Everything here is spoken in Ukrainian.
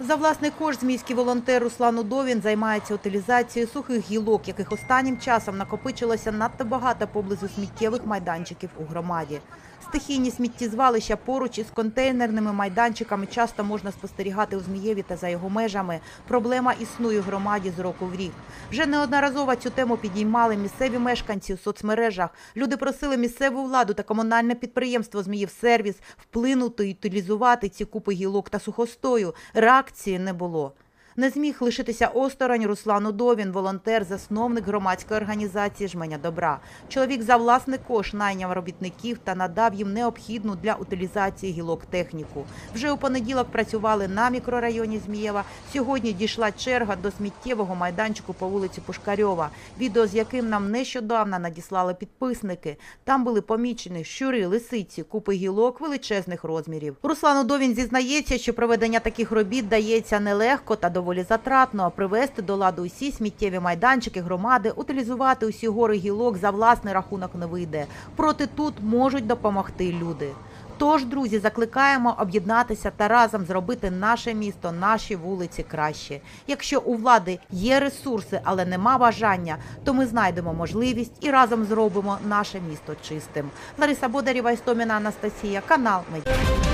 За власний кошт міський волонтер Руслан Удовін займається утилізацією сухих гілок, яких останнім часом накопичилося надто багато поблизу сміттєвих майданчиків у громаді. Стихійні сміттєзвалища поруч із контейнерними майданчиками часто можна спостерігати у Змієві та за його межами. Проблема існує в громаді з року в рік. Вже неодноразово цю тему підіймали місцеві мешканці у соцмережах. Люди просили місцеву владу та комунальне підприємство «Зміївсервіс» вплинути і утилізувати ці купи гілок та сухостою. Реакції не було. Не зміг лишитися осторонь Руслан Удовін, волонтер, засновник громадської організації Жменя добра. Чоловік за власний кош найняв робітників та надав їм необхідну для утилізації гілок техніку. Вже у понеділок працювали на мікрорайоні Змієва. Сьогодні дійшла черга до сміттєвого майданчику по вулиці Пушкарьова, відео з яким нам нещодавно надіслали підписники. Там були помічені щури, лисиці, купи гілок величезних розмірів. Руслан Удовін зізнається, що проведення таких робіт дається нелегко та доволі затратно. А Привести до ладу усі сміттєві майданчики громади, утилізувати усі гори гілок за власний рахунок не вийде. Проте тут можуть допомогти люди. Тож, друзі, закликаємо об'єднатися та разом зробити наше місто, наші вулиці краще. Якщо у влади є ресурси, але нема бажання, то ми знайдемо можливість і разом зробимо наше місто чистим. Лариса Бодарєва, Істоміна Анастасія, канал Медіа.